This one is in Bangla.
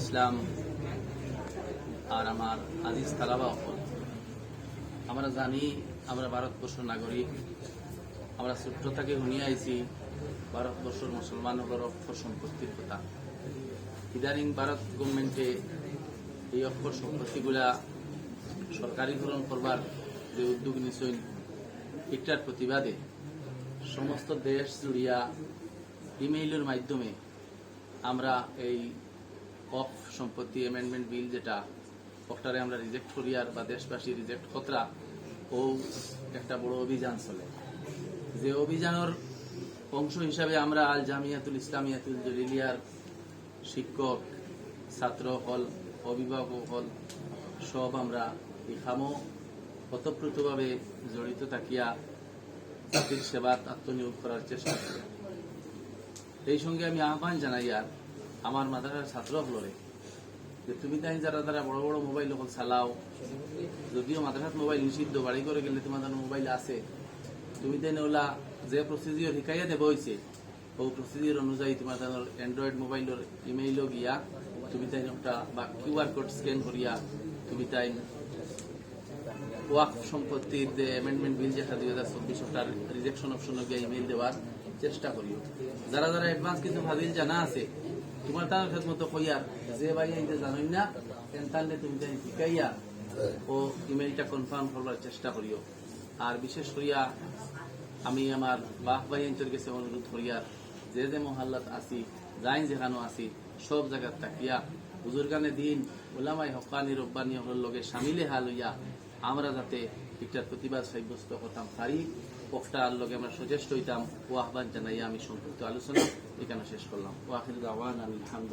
ইসলাম আর আমার আজিজ তালাবা অকল আমরা জানি, আমরা ভারতবর্ষ নাগরিক, আমরা ছোট্ট থেকে শুনিয়ে আইছি, ভারতবর্ষের মুসলমানদের অক্ষর সম্পত্তির কথা। ইদানিং ভারত গভর্নমেন্টে এই অক্ষর সম্পত্তিগুলা সরকারিকরণ করবার যে উদ্যোগ নিশ্চয় এটার প্রতিবাদে সমস্ত দেশ জুড়িয়া ইমেইলের মাধ্যমে আমরা এই অফ সম্পত্তি অ্যামেন্ডমেন্ট বিল যেটা ওটারে আমরা রিজেক্ট করিয়ার বা দেশবাসী রিজেক্ট কতরা, ও একটা বড় অভিযান চলে। যে অভিযানের অংশ হিসাবে আমরা আল জামিয়াতুল ইসলামিয়াতুল জলিলিয়ার শিক্ষক, ছাত্র হল, অভিভাবক হল, সব আমরা এখামো ওতপ্রোতভাবে জড়িত থাকিয়া জাতির সেবাত আত্মনিয়োগ করার চেষ্টা করি এই সঙ্গে আমি আহ্বান জানাই আর আমার মাদ্রাসার ছাত্র হলরে যে তুমি তাই যারা যারা বড় বড় মোবাইল হল চালাও, যদিও মাদ্রাসাত মোবাইল নিষিদ্ধ, বাড়ি করে গেলে তোমাদের মোবাইল আছে, তুমি তাই ওলা যে প্রসিডিওর শিকাইয়া দেব হয়েছে ও প্রসিডিওর অনুযায়ী তোমার অ্যান্ড্রয়েড মোবাইলের ইমেইলও গিয়া তুমি তাই একটা বা কিউআর কোড স্ক্যান করিয়া তুমি তাই ওয়াক সম্পত্তির যে অ্যামেন্ডমেন্ট বিল যেটা দুই হাজার চব্বিশ ওটার রিজেকশন অপশন গিয়ে ইমেইল দেওয়ার চেষ্টা করিও। যারা যারা অ্যাডভান্স কিন্তু ভাবিল জানা আছে, তোমার তার মতো কইয়ার যে ভাই আইতে জানোই না তেনতালে তুমি তাই শিখাইয়া ও ইমেইলটা কনফার্ম করবার চেষ্টা করিও। আর বিশেষ করিয়া আমি আমার বাহ ভাই অঞ্চল গেছে অনুরোধ করিয়ার যে যে মহল্লাত আছি যাই যেখানো আছি সব জায়গাত তাকিয়া বুজুর্গানে দিন ওলামাই হকানি, রব্বানি হল লগে সামিলে হাল হইয়া আমরা যাতে এটার প্রতিবাদ সাব্যস্ত হতাম পারি পক্ষটার লগে আমরা সচেষ্ট হইতাম। ও আহ্বান জানাইয়া আমি সংক্ষিপ্ত আলোচনা এখানে শেষ করলাম। ও দাওয়ান আলহামদুলিল্লাহ।